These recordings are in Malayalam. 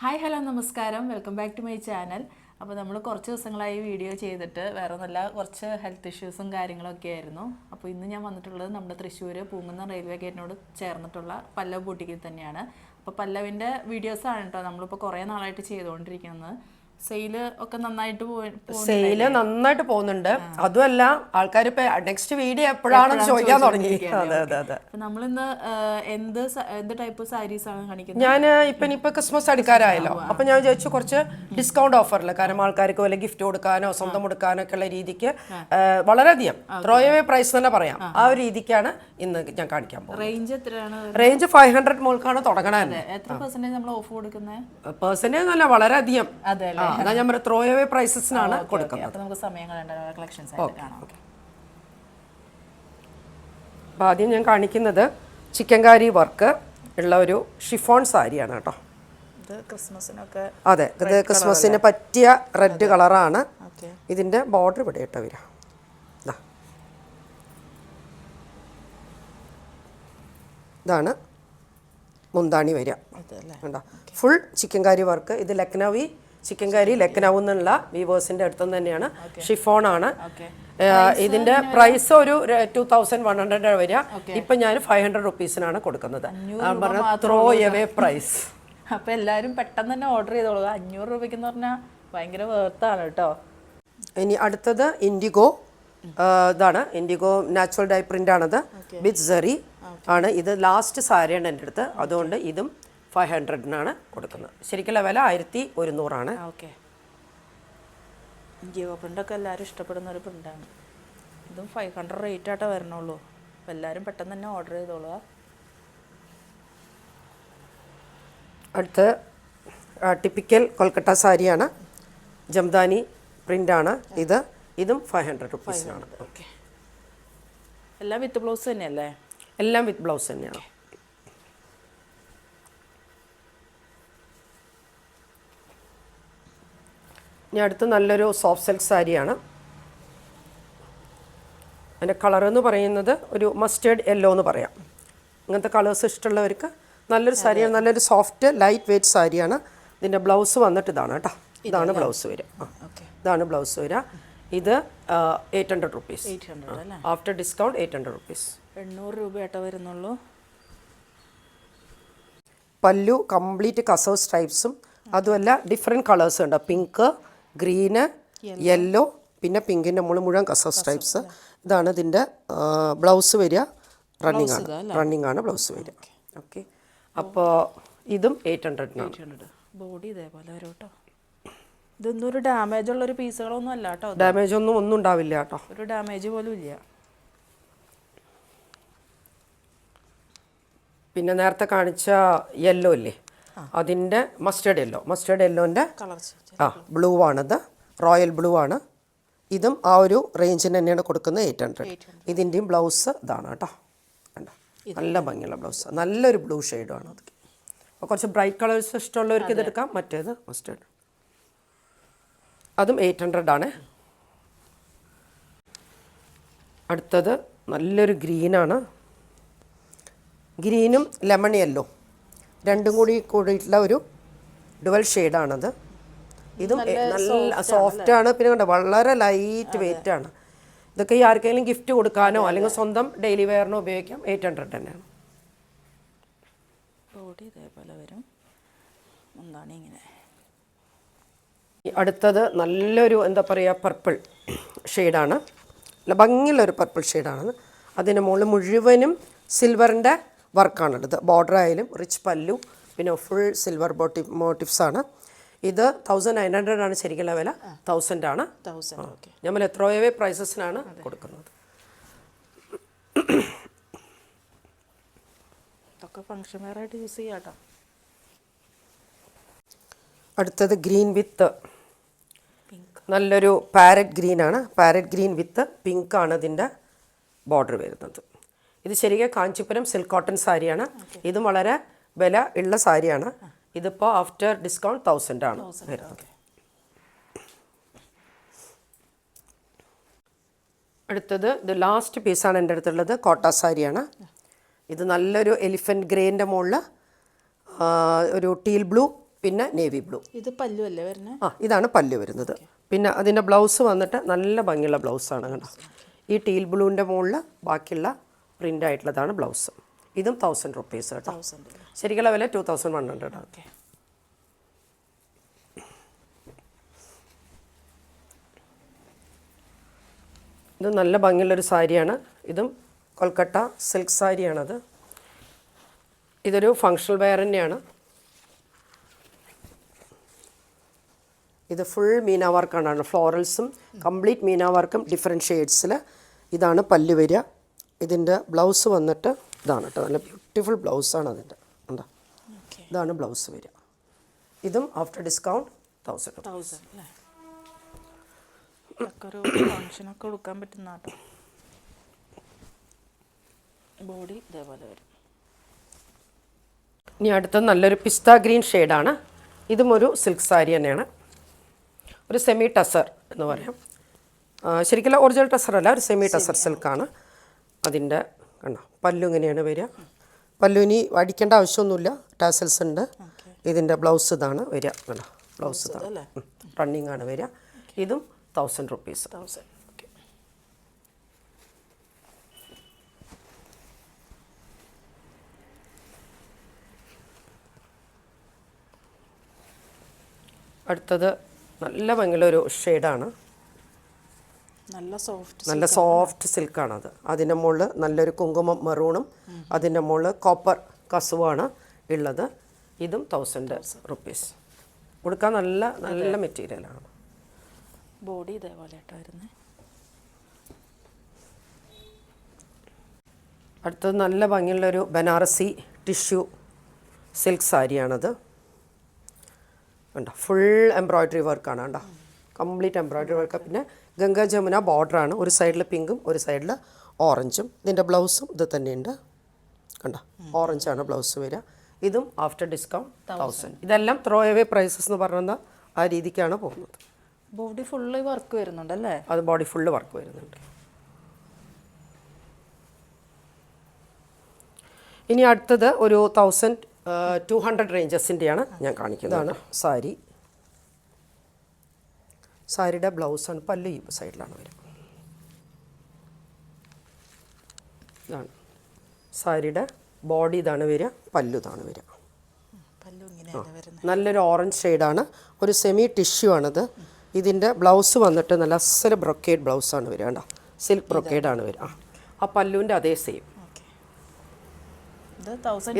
ഹായ് ഹലോ നമസ്കാരം. Welcome back to my channel അപ്പോൾ നമ്മൾ കുറച്ച് ദിവസങ്ങളായി വീഡിയോ ചെയ്തിട്ട് വേറെ ഒന്നല്ല കുറച്ച് ഹെൽത്ത് ഇഷ്യൂസും കാര്യങ്ങളൊക്കെ ആയിരുന്നു. അപ്പോൾ ഇന്ന് ഞാൻ വന്നിട്ടുള്ളത് നമ്മുടെ തൃശ്ശൂർ പൂങ്കുന്ന റെയിൽവേ ഗേറ്റിനോട് ചേർന്നിട്ടുള്ള പല്ലവ് ബൂട്ടിക്കിൽ തന്നെയാണ്. അപ്പോൾ പല്ലവിന്റെ വീഡിയോസാണ് കേട്ടോ നമ്മളിപ്പോൾ കുറേ നാളായിട്ട് ചെയ്തുകൊണ്ടിരിക്കുന്നത്. സെയിൽ ഒക്കെ നന്നായിട്ട് സെയിൽ നന്നായിട്ട് പോകുന്നുണ്ട്. അതുമല്ല ആൾക്കാർ ഇപ്പൊ നെക്സ്റ്റ് വീഡിയോ എപ്പോഴാണെന്ന് ചോദിക്കാൻ തുടങ്ങി. അതെ അതെ അതെ. നമ്മളിന്ന് എന്ത് എന്ത് ടൈപ്പ് സാരീസ് ആണ് കാണിക്കുന്നത്? ഞാൻ ഇപ്പൊ ഇപ്പൊ ക്രിസ്മസ് അടുക്കാരായല്ലോ. അപ്പൊ ഞാൻ വിചാരിച്ചു കുറച്ച് ഡിസ്കൗണ്ട് ഓഫറിൽ കാരണം ആൾക്കാർക്ക് വല്ല ഗിഫ്റ്റ് കൊടുക്കാനോ സ്വന്തം കൊടുക്കാനോ ഒക്കെ ഉള്ള രീതിക്ക് വളരെയധികം. ത്രോയവേ പ്രൈസ് തന്നെ പറയാം. ആ ഒരു രീതിക്കാണ് ഇന്ന് ഞാൻ കാണിക്കാൻ പോകുന്നത്. റേഞ്ച് എത്രയാണ്? റേഞ്ച് ഫൈവ് ഹൺഡ്രഡ് മോൾക്കാണ് തുടങ്ങണത്. എത്ര പെർസെന്റേജ് നമ്മൾ ഓഫ് കൊടുക്കുന്നത് പെർസെന്റേജ് വളരെ വളരെയധികം. അതെ അതാ ഞാൻ പറയാം ത്രോ അവേ പ്രൈസസിനാണ് കൊടുക്കുന്നത്. അപ്പോൾ നമുക്ക് സമയം കളയണ്ട കളക്ഷൻസ് ആയിട്ട് കാണാം. അപ്പോൾ ആദ്യം ഞാൻ കാണിക്കുന്നത് ചിക്കൻകാരി വർക്ക് ഉള്ള ഒരു ഷിഫോൺ സാരിയാണ് കേട്ടോ. ക്രിസ്മസിനൊക്കെ അതെ ഇത് ക്രിസ്മസിന് പറ്റിയ റെഡ് കളറാണ് ഇതിന്റെ ഇതിന്റെ ബോർഡർ ഇവിടെ ഇട്ട വരിക. ദാ. ഇതാണ് മുന്താണി വരിക. ഫുൾ ചിക്കൻകാരി വർക്ക് ഇത് ലക്നൗവി ചിക്കൻ കറി ലക്നൌ എന്നുള്ള വിവേഴ്സിന്റെ അടുത്തുനിന്ന് തന്നെയാണ് ഷിഫോൺ ആണ് ഇതിന്റെ പ്രൈസ് ഒരു ടു തൗസൻഡ് വൺ ഹൺഡ്രഡ് വരിക. ഇപ്പൊ ഞാൻ ഫൈവ് ഹൺഡ്രഡ് റുപ്പീസിനാണ് കൊടുക്കുന്നത്. ത്രോ എവേ പ്രൈസ് അപ്പൊ എല്ലാരും പെട്ടെന്ന് തന്നെ ഓർഡർ ചെയ്തോളൂ. അഞ്ഞൂറ് രൂപയ്ക്ക് എന്ന് പറഞ്ഞാൽ ഭയങ്കര വേർത്താണ് കേട്ടോ. ഇനി അടുത്തത് ഇൻഡിഗോ ഇതാണ്. ഇൻഡിഗോ നാച്ചുറൽ ഡൈ പ്രിന്റ് ആണത്. വിത്ത് സെറി ആണ്. ഇത് ലാസ്റ്റ് സാരിയാണ് എന്റെ അടുത്ത്. അതുകൊണ്ട് ഇതും ഫൈവ് ഹൺഡ്രഡിനാണ് കൊടുക്കുന്നത്. ശരിക്കുള്ള വില ആയിരത്തി ഒരുന്നൂറാണ് ഓക്കെ. ജിയോ പ്രിന്റൊക്കെ എല്ലാവരും ഇഷ്ടപ്പെടുന്ന ഒരു പ്രിന്റാണ് ഇതും ഫൈവ് ഹൺഡ്രഡ് റേറ്റ് ആയിട്ടേ വരണുള്ളൂ. അപ്പോൾ എല്ലാവരും പെട്ടെന്ന് തന്നെ ഓർഡർ ചെയ്തോളുക. അടുത്ത് ടിപ്പിക്കൽ കൊൽക്കട്ട സാരിയാണ്. ജംദാനി പ്രിന്റാണ് ഇത്. ഇതും ഫൈവ് ഹൺഡ്രഡ് റുപ്പീസിനാണ്. ഓക്കെ. എല്ലാം വിത്ത് ബ്ലൗസ് തന്നെയല്ലേ? എല്ലാം വിത്ത് ബ്ലൗസ് തന്നെയാണ്. ഇനി അടുത്ത് നല്ലൊരു സോഫ്റ്റ് സിൽക്ക് സാരിയാണ്. അതിന്റെ കളർ എന്ന് പറയുന്നത് ഒരു മസ്റ്റേഡ് യെല്ലോ എന്ന് പറയാം. ഇങ്ങനത്തെ കളേഴ്സ് ഇഷ്ടമുള്ളവർക്ക് നല്ലൊരു സാരിയാണ് നല്ലൊരു സോഫ്റ്റ് ലൈറ്റ് വെയ്റ്റ് സാരിയാണ്. ഇതിന്റെ ബ്ലൗസ് വന്നിട്ട് ഇതാണ് കേട്ടോ. ഇതാണ് ബ്ലൗസ് വരിക. ഇതാണ് ബ്ലൗസ് വരിക. ഇത് eight hundred rupees after discount eight hundred rupees എണ്ണൂറ് രൂപയായിട്ടേ വരുന്നുള്ളൂ. പല്ലു കംപ്ലീറ്റ് കസവ് സ്ട്രൈപ്സും അതുമല്ല ഡിഫറെന്റ് കളേഴ്സ് ഉണ്ട്. പിങ്ക് ഗ്രീന് യെല്ലോ പിന്നെ പിങ്കിന്റെ മുകളിൽ മുഴുവൻ കസവ് സ്ട്രൈപ്സ് ഇതാണ് ഇതിന്റെ ബ്ലൗസ് വരിക റണ്ണിങ് ആണ്. റണ്ണിങ് ആണ് ബ്ലൗസ് വരിക. ഓക്കെ അപ്പോൾ ഇതും എയ്റ്റ് ഹൺഡ്രഡിനാണ് ഹൺഡ്രഡ് ബോഡി ഇതേപോലെ വരും കേട്ടോ ഇതൊന്നും ഒരു ഡാമേജ് ഉള്ള ഒരു പീസുകളൊന്നും അല്ല കേട്ടോ ഡാമേജ് ഒന്നും ഒന്നും ഉണ്ടാവില്ല കേട്ടോ ഒരു ഡാമേജ് പോലും ഇല്ല. പിന്നെ നേരത്തെ കാണിച്ച യെല്ലോ ഇല്ലേ? അതിന്റെ മസ്റ്റേഡ് യെല്ലോ മസ്റ്റേഡ് യെല്ലോന്റെ കളർ ആ ബ്ലൂ ആണത്. റോയൽ ബ്ലൂ ആണ്. ഇതും ആ ഒരു റേഞ്ചിന് തന്നെയാണ് കൊടുക്കുന്നത് എയ്റ്റ് ഹൺഡ്രഡ് ഇതിന്റെയും ബ്ലൗസ് ഇതാണ് കേട്ടോ. കണ്ടോ? നല്ല ഭംഗിയുള്ള ബ്ലൗസ് നല്ലൊരു ബ്ലൂ ഷെയ്ഡാണ് അത്. അപ്പോൾ കുറച്ച് ബ്രൈറ്റ് കളേഴ്സ് ഇഷ്ടമുള്ളവർക്ക് ഇതെടുക്കാം മറ്റേത് മസ്റ്റേഡ് അതും എയ്റ്റ് ഹൺഡ്രഡ് ആണ്. അടുത്തത് നല്ലൊരു ഗ്രീനാണ് ഗ്രീനും ലെമൺ യെല്ലോ രണ്ടും കൂടി കൂടിയിട്ടുള്ള ഒരു ഡുവൽ ഷെയ്ഡാണത്. ഇതും നല്ല സോഫ്റ്റ് ആണ് പിന്നെ കണ്ടോ വളരെ ലൈറ്റ് വെയിറ്റ് ആണ്. ഇതൊക്കെ ഈ ആർക്കെങ്കിലും ഗിഫ്റ്റ് കൊടുക്കാനോ അല്ലെങ്കിൽ സ്വന്തം ഡെയിലി വെയറിനോ ഉപയോഗിക്കാം. എയ്റ്റ് ഹൺഡ്രഡ് തന്നെയാണ് ബോഡി ഇതേപോലെ വരും. എന്താണ് ഇങ്ങനെ? അടുത്തത് നല്ലൊരു എന്താ പറയുക പർപ്പിൾ ഷെയ്ഡാണ്. അല്ല ഭംഗിയുള്ളൊരു പർപ്പിൾ ഷെയ്ഡാണ് അതിന് മുകളിൽ മുഴുവനും സിൽവറിന്റെ വർക്കാണുള്ളത്. ബോർഡർ ആയാലും റിച്ച് പല്ലു പിന്നെ ഫുൾ സിൽവർ ബോട്ടി മോട്ടീവ്സ് ആണ്. ഇത് തൗസൻഡ് നയൻ ഹൺഡ്രഡ് ആണ് ശരിക്കുള്ള വില. തൗസൻഡ് ആണ്. തൗസൻഡ് നമ്മൾ എത്രയോവേ പ്രൈസസിനാണ് കൊടുക്കുന്നത്. ഇതൊക്കെ ഫങ്ഷൻ വെയർ ആയിട്ട് യൂസ് ചെയ്യാട്ടോ. അടുത്തത് ഗ്രീൻ വിത്ത് നല്ലൊരു പാരറ്റ് ഗ്രീൻ ആണ്. പാരറ്റ് ഗ്രീൻ വിത്ത് പിങ്ക് ആണ് ഇതിന്റെ ബോർഡർ വരുന്നത്. ഇത് ശരിക്കും കാഞ്ചിപുരം സിൽക്ക് കോട്ടൺ സാരിയാണ്. ഇതും വളരെ വില ഉള്ള സാരിയാണ്. ഇതിപ്പോൾ ആഫ്റ്റർ ഡിസ്കൗണ്ട് തൗസൻഡ് ആണ് വരുന്നത്. അടുത്തത് ഇത് ലാസ്റ്റ് പീസാണ് എന്റെ അടുത്തുള്ളത് കോട്ട സാരിയാണ്. ഇത് നല്ലൊരു എലിഫന്റ് ഗ്രേന്റെ മുകളിൽ ഒരു ടീൽ ബ്ലൂ പിന്നെ നേവി ബ്ലൂ ഇത് പല്ലു അല്ലേ വരുന്നത് ആ ഇതാണ് പല്ലു വരുന്നത്. പിന്നെ അതിന്റെ ബ്ലൗസ് വന്നിട്ട് നല്ല ഭംഗിയുള്ള ബ്ലൗസാണ് കേട്ടോ. ഈ ടീൽ ബ്ലൂവിന്റെ മുകളിൽ ബാക്കിയുള്ള പ്രിന്റ് ആയിട്ടുള്ളതാണ് ബ്ലൗസ്. ഇതും തൗസൻഡ് റുപ്പീസ് കേട്ടോ. ശരിക്കുള്ള വില ടു തൗസൻഡ് വൺ ഹൺഡ്രഡ് ആണ്. ഓക്കെ ഇത് നല്ല ഭംഗിയുള്ളൊരു സാരിയാണ്. ഇതും കൊൽക്കട്ട സിൽക്ക് സാരിയാണത്. ഇതൊരു ഫങ്ഷണൽ വെയർ തന്നെയാണ്. ഇത് ഫുൾ മീന വർക്കാണ് ഫ്ലോറൽസും കംപ്ലീറ്റ് മീന വർക്കും ഡിഫറെന്റ് ഷെയ്ഡ്സിൽ ഇതാണ് പല്ല് വരിക. ഇതിന്റെ ബ്ലൗസ് വന്നിട്ട് ഇതാണ് കേട്ടോ നല്ല ബ്യൂട്ടിഫുൾ ബ്ലൗസാണ് അതിന്റെ. എന്താ ഇതാണ് ബ്ലൗസ് വരിക. ഇതും ആഫ്റ്റർ ഡിസ്കൗണ്ട് തൗസൻഡ് കൊടുക്കാൻ പറ്റുന്ന ബോഡി ഇതേപോലെ വരും. ഇനി അടുത്ത നല്ലൊരു പിസ്ത ഗ്രീൻ ഷെയ്ഡാണ് ഇതും ഒരു സിൽക്ക് സാരി തന്നെയാണ്. ഒരു സെമി ടസർ എന്ന് പറയാം. ശരിക്കും ഒറിജിനൽ ടസർ അല്ല ഒരു സെമി ടസർ സിൽക്കാണ് അതിന്റെ കണ്ടോ പല്ലു ഇങ്ങനെയാണ് വരിക. പല്ലു ഇനി അടിക്കേണ്ട ആവശ്യമൊന്നുമില്ല. ടാസൽസ് ഉണ്ട്. ഇതിന്റെ ബ്ലൗസ് ഇതാണ് വരിക. കണ്ടോ ബ്ലൗസ് ഇതാണ്. റണ്ണിങ് ആണ് വരിക. ഇതും തൗസൻഡ് റുപ്പീസ് തൗസൻഡ് അടുത്തത് നല്ല ഭംഗിയുള്ളൊരു ഷെയ്ഡാണ് നല്ല സോഫ്റ്റ് നല്ല സോഫ്റ്റ് സിൽക്കാണത് അതിന്റെ മുകളിൽ നല്ലൊരു കുങ്കുമം മെറൂണും അതിന്റെ മുകളിൽ കോപ്പർ കസുവാണ് ഉള്ളത്. ഇതും തൗസൻഡ് റുപ്പീസ് കൊടുക്കാൻ നല്ല നല്ല മെറ്റീരിയലാണ് ബോഡി ഇതേപോലെ അടുത്തത് നല്ല ഭംഗിയുള്ളൊരു ബനാറസി ടിഷ്യൂ സിൽക്ക് സാരിയാണത്. കണ്ടോ? ഫുൾ എംബ്രോയ്ഡറി വർക്കാണ് കണ്ടോ? കംപ്ലീറ്റ് എംബ്രോയ്ഡറി വർക്ക് പിന്നെ ഗംഗാ ജമുന ബോർഡറാണ് ഒരു സൈഡിൽ പിങ്കും ഒരു സൈഡിൽ ഓറഞ്ചും ഇതിന്റെ ബ്ലൗസും ഇത് തന്നെയുണ്ട്. കണ്ടോ? ഓറഞ്ചാണ് ബ്ലൗസ് വരിക ഇതും ആഫ്റ്റർ ഡിസ്കൗണ്ട് തൗസൻഡ് ഇതെല്ലാം ത്രോ എവേ പ്രൈസസ് എന്ന് പറയുന്ന ആ രീതിക്കാണ് പോകുന്നത്. ബോഡി ഫുള്ള് വർക്ക് വരുന്നുണ്ടല്ലേ അത് ബോഡി ഫുള്ള് വർക്ക് വരുന്നുണ്ട്. ഇനി അടുത്തത് ഒരു തൗസൻഡ് ടു ഹൺഡ്രഡ് റേഞ്ചസിന്റെയാണ് ഞാൻ കാണിക്കുന്നതാണ്. സാരി. സാരിയുടെ ബ്ലൗസാണ് പല്ലു ഈ സൈഡിലാണ് വരിക. ഇതാണ്. സാരിയുടെ ബോഡി ഇതാണ് വരിക പല്ലു ഇതാണ് വരിക. നല്ലൊരു ഓറഞ്ച് ഷെയ്ഡാണ്. ഒരു സെമി ടിഷ്യൂ ആണിത്. ഇതിന്റെ ബ്ലൗസ് വന്നിട്ട് നല്ല അസല ബ്രൊക്കേഡ് ബ്ലൗസാണ് വരിക കേട്ടോ സിൽക്ക് ബ്രൊക്കേഡാണ് വരിക. ആ. ആ പല്ലുവിന്റെ അതേ സെയിം.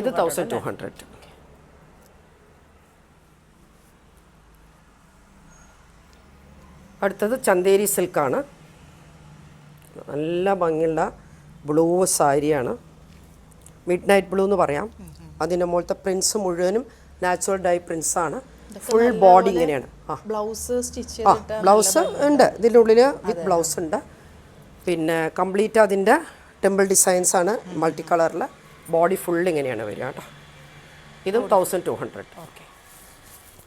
ഇത് തൗസൻഡ് ടു ഹൺഡ്രഡ് അടുത്തത് ചന്തേരി സിൽക്കാണ്. നല്ല ഭംഗിയുള്ള ബ്ലൂ സാരിയാണ്. മിഡ് നൈറ്റ് ബ്ലൂ എന്ന് പറയാം. അതിന്റെ മുകളിലത്തെ പ്രിൻസ് മുഴുവനും നാച്ചുറൽ ഡൈ പ്രിൻസാണ് ഫുൾ ബോഡി ഇങ്ങനെയാണ്. ആ. ബ്ലൗസ് സ്റ്റിച്ച് ആ ബ്ലൗസ് ഉണ്ട്. ഇതിന്റെ ഉള്ളിൽ വിത്ത് ബ്ലൗസ് ഉണ്ട്. പിന്നെ കംപ്ലീറ്റ് അതിന്റെ ടെമ്പിൾ ഡിസൈൻസ് ആണ് മൾട്ടി കളറിൽ ബോഡി ഫുൾ ഇങ്ങനെയാണ് വരിക കേട്ടോ. ഇതും തൗസൻഡ് ടു ഹൺഡ്രഡ് ഓക്കെ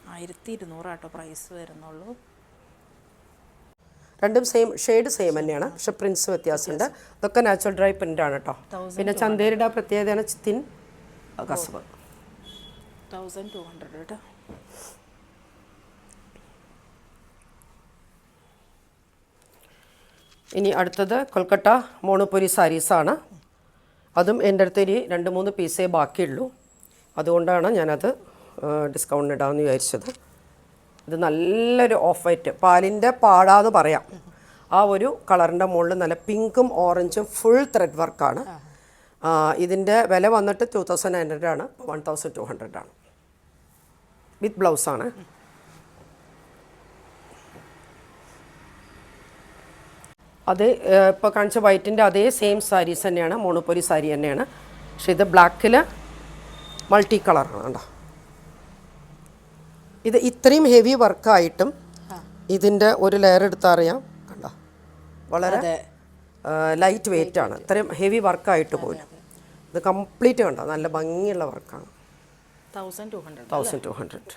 ആയിരത്തി ഇരുന്നൂറാട്ടോ പ്രൈസ് വരുന്നുള്ളൂ. രണ്ടും സെയിം ഷെയ്ഡ് സെയിം തന്നെയാണ്. പക്ഷെ പ്രിൻസ് വ്യത്യാസമുണ്ട്. ഇതൊക്കെ നാച്ചുറൽ ഡ്രൈ പ്രിന്റ് ആണ് കേട്ടോ പിന്നെ ചന്തേരിയുടെ പ്രത്യേകതയാണ് തിൻ കസവ്. തൗസൻഡ് ടു ഹൺഡ്രഡ് കേട്ടോ ഇനി അടുത്തത് കൊൽക്കട്ട മോണുപുരി സാരീസാണ് അതും എന്റെ അടുത്ത് ഇനി രണ്ട് മൂന്ന് പീസേ ബാക്കിയുള്ളൂ. അതുകൊണ്ടാണ് ഞാനത് ഡിസ്കൗണ്ട് ഇടാമെന്ന് വിചാരിച്ചത്. ഇത് നല്ലൊരു ഓഫ് വൈറ്റ് പാലിന്റെ പാടാന്ന് പറയാം. ആ ഒരു കളറിന്റെ മുകളിൽ നല്ല പിങ്കും ഓറഞ്ചും ഫുൾ ത്രെഡ് വർക്കാണ് ഇതിന്റെ വില വന്നിട്ട് ടു തൗസൻഡ് ഹൺഡ്രഡ് ആണ്. വൺ തൗസൻഡ് ടു ഹൺഡ്രഡ് ആണ്. വിത്ത് ബ്ലൗസാണ് അത് ഇപ്പോൾ കാണിച്ച വൈറ്റിന്റെ അതേ സെയിം സാരീസ് തന്നെയാണ്. മോണോപ്പൊരി സാരി തന്നെയാണ്. പക്ഷേ ഇത് ബ്ലാക്കിൽ മൾട്ടി കളറാണ് കണ്ടോ? ഇത് ഇത്രയും ഹെവി വർക്കായിട്ടും ഇതിന്റെ ഒരു ലെയർ എടുത്തറിയാം കണ്ടോ? വളരെ ലൈറ്റ് വെയിറ്റ് ആണ്. ഇത്രയും ഹെവി വർക്കായിട്ട് പോലും. ഇത് കംപ്ലീറ്റ് കണ്ടോ? നല്ല ഭംഗിയുള്ള വർക്കാണ് thousand two hundred thousand two hundred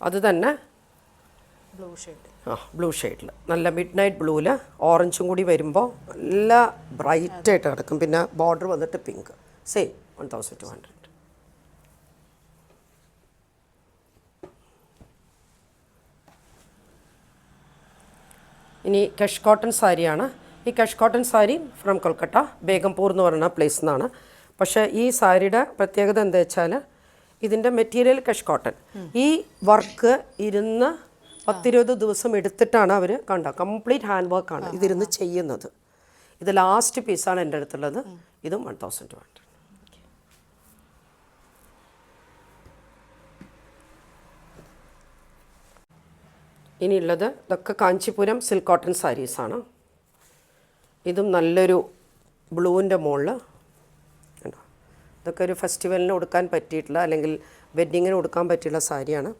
അത് തന്നെ ആ ബ്ലൂ ഷെയ്ഡിൽ നല്ല മിഡ് നൈറ്റ് ബ്ലൂവിൽ ഓറഞ്ചും കൂടി വരുമ്പോൾ നല്ല ബ്രൈറ്റായിട്ട് കിടക്കും പിന്നെ ബോർഡർ വന്നിട്ട് pink same one thousand two hundred ഇനി കഷ് കോട്ടൺ സാരിയാണ് ഈ കഷ് കോട്ടൺ സാരി ഫ്രം കൊൽക്കട്ട ബേഗംപൂർ എന്ന് പറയുന്ന പ്ലേസ് നിന്നാണ്. പക്ഷേ ഈ സാരിയുടെ പ്രത്യേകത എന്താ വെച്ചാൽ ഇതിന്റെ മെറ്റീരിയൽ കഷ് കോട്ടൺ ഈ വർക്ക് ഇരുന്ന് പത്തിരുപത് ദിവസം എടുത്തിട്ടാണ് അവർ കണ്ട കംപ്ലീറ്റ് ഹാൻഡ് വർക്കാണ് ഇതിരുന്ന് ചെയ്യുന്നത്. ഇത് ലാസ്റ്റ് പീസാണ് എന്റെ അടുത്തുള്ളത്. ഇതും വൺ തൗസൻഡ് ടു ഹൺഡ്രഡ് ഇനിയുള്ളത് ഇതൊക്കെ കാഞ്ചിപുരം സിൽക്ക് കോട്ടൺ സാരീസാണ് ഇതും നല്ലൊരു ബ്ലൂവിന്റെ മുകളിൽ ഇതൊക്കെ ഒരു ഫെസ്റ്റിവലിന് കൊടുക്കാൻ പറ്റിയിട്ടുള്ള അല്ലെങ്കിൽ വെഡ്ഡിങ്ങിന് കൊടുക്കാൻ പറ്റിയുള്ള സാരിയാണ്.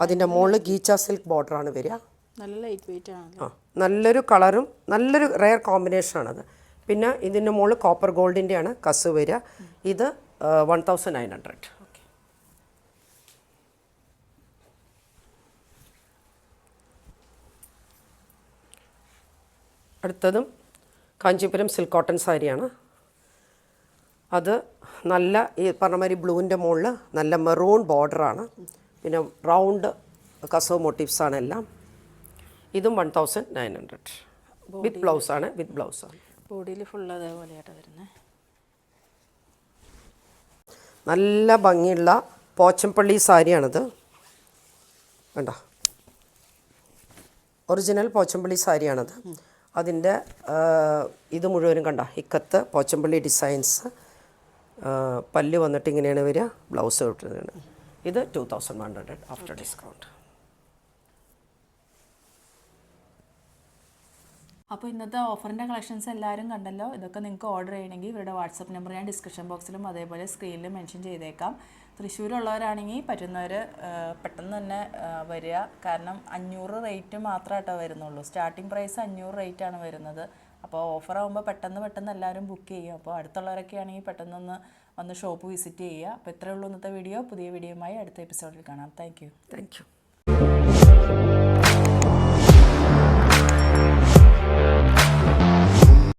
അതിന്റെ മുകളിൽ ഗീച്ച സിൽക്ക് ബോർഡറാണ് വരിക. നല്ല ലൈറ്റ് വെയിറ്റ് ആണ് ആ നല്ലൊരു കളറും നല്ലൊരു റെയർ കോമ്പിനേഷനാണത് പിന്നെ ഇതിന്റെ മുകളിൽ കോപ്പർ ഗോൾഡിന്റെയാണ് കസ് വരിക. ഇത് വൺ തൗസൻഡ് നയൻ ഹൺഡ്രഡ് അടുത്തതും കാഞ്ചീപുരം സിൽക്ക് കോട്ടൺ സാരിയാണ് അത് നല്ല ഈ പറഞ്ഞ മാതിരി ബ്ലൂവിന്റെ മുകളിൽ നല്ല മെറൂൺ ബോർഡറാണ് പിന്നെ റൗണ്ട് കസവ് ആണ് എല്ലാം ഇതും one thousand nine hundred. With ബ്ലൗസാണ് with ബ്ലൗസാണ്. ബോഡിയിൽ ഫുൾ അതേപോലെയായിട്ട് വരുന്നത് നല്ല ഭംഗിയുള്ള പോച്ചംപള്ളി സാരിയാണിത്. വേണ്ട ഒറിജിനൽ പോച്ചമ്പള്ളി സാരിയാണത്. അതിന്റെ ഇത് മുഴുവനും കണ്ട? ഇക്കത്ത് പോച്ചമ്പള്ളി ഡിസൈൻസ് പല്ല് വന്നിട്ട് ഇങ്ങനെയാണ് വരിക ബ്ലൗസ് കിട്ടുന്നതാണ് ഇത് two thousand one hundred after discount അപ്പോൾ ഇന്നത്തെ ഓഫറിന്റെ കളക്ഷൻസ് എല്ലാവരും കണ്ടല്ലോ? ഇതൊക്കെ നിങ്ങൾക്ക് ഓർഡർ ചെയ്യണമെങ്കിൽ ഇവരുടെ വാട്സപ്പ് നമ്പർ ഞാൻ ഡിസ്ക്രിപ്ഷൻ ബോക്സിലും അതേപോലെ സ്ക്രീനിലും മെൻഷൻ ചെയ്തേക്കാം. തൃശ്ശൂരുള്ളവരാണെങ്കിൽ പറ്റുന്നവർ പെട്ടെന്ന് തന്നെ വരിക. കാരണം അഞ്ഞൂറ് റേറ്റ് മാത്രമായിട്ടോ വരുന്നുള്ളൂ. സ്റ്റാർട്ടിംഗ് പ്രൈസ് അഞ്ഞൂറ് റേറ്റ് ആണ് വരുന്നത്. അപ്പോൾ ഓഫർ ആകുമ്പോൾ പെട്ടെന്ന് പെട്ടെന്ന് എല്ലാവരും ബുക്ക് ചെയ്യും അപ്പോൾ അടുത്തുള്ളവരൊക്കെ ആണെങ്കിൽ പെട്ടെന്നൊന്ന് വന്ന് ഷോപ്പ് വിസിറ്റ് ചെയ്യുക. അപ്പോൾ ഇത്രയേ ഉള്ളൂ ഇന്നത്തെ വീഡിയോ പുതിയ വീഡിയോയുമായി അടുത്ത എപ്പിസോഡിൽ കാണാം. Thank you thank you